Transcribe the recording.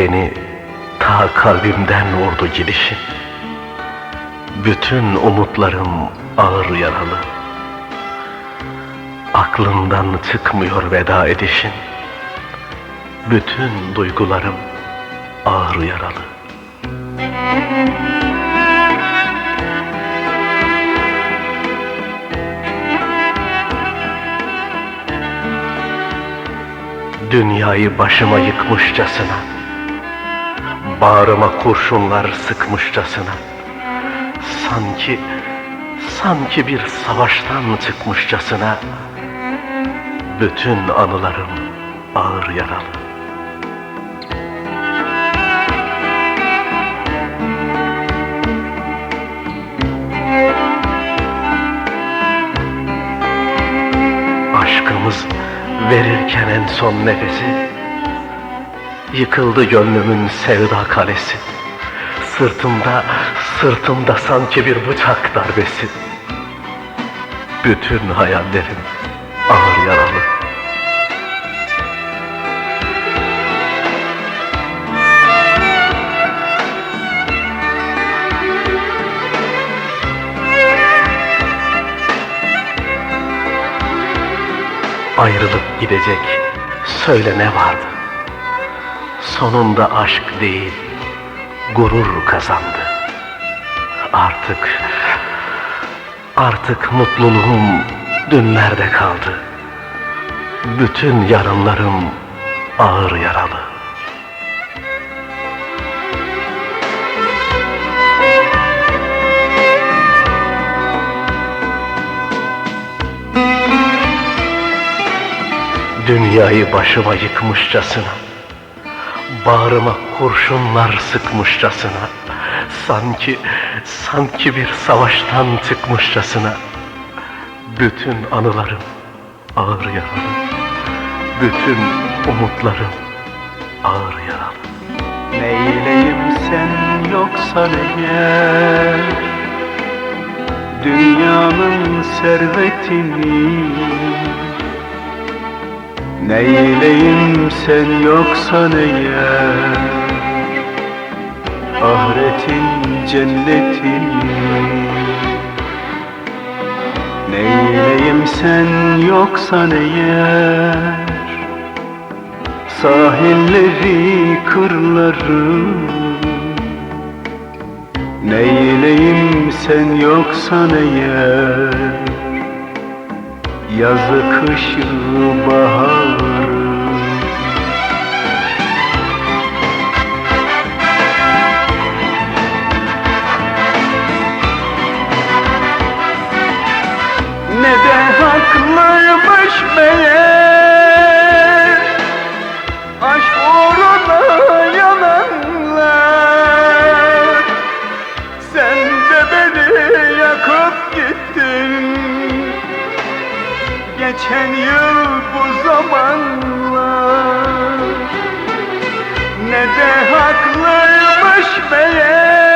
Beni ta kalbimden vurdu gidişin. Bütün umutlarım ağır yaralı. Aklımdan çıkmıyor veda edişin. Bütün duygularım ağır yaralı. Dünyayı başıma yıkmışçasına Bağrıma kurşunlar sıkmışçasına. Sanki, sanki bir savaştan çıkmışçasına. Bütün anılarım ağır yaralı. Aşkımız verirken en son nefesi Yıkıldı gönlümün sevda kalesi. Sırtımda, sırtımda sanki bir bıçak darbesi. Bütün hayallerim ağır yaralı. Ayrılıp gidecek söyle ne vardı Sonunda aşk değil gurur kazandı. Artık Artık mutluluğum dünlerde kaldı. Bütün yarınlarım ağır yaralı. Dünyayı başıma yıkmışçasına Bağrıma kurşunlar sıkmışçasına Sanki, sanki bir savaştan çıkmışçasına Bütün anılarım ağır yaralı Bütün umutlarım ağır yaralı. Neyleyim sen yoksan eğer Dünyanın servetini Neyleyim sen yoksan eğer Ahiretin cennetini Neyleyim sen yoksan eğer Sahilleri, kırları. Neyleyim sen yoksan eğer Yazı, kışı, baharı Ne de haklıymış meğer Geçen yıl bu zamanlar. Ne de haklıymış meğer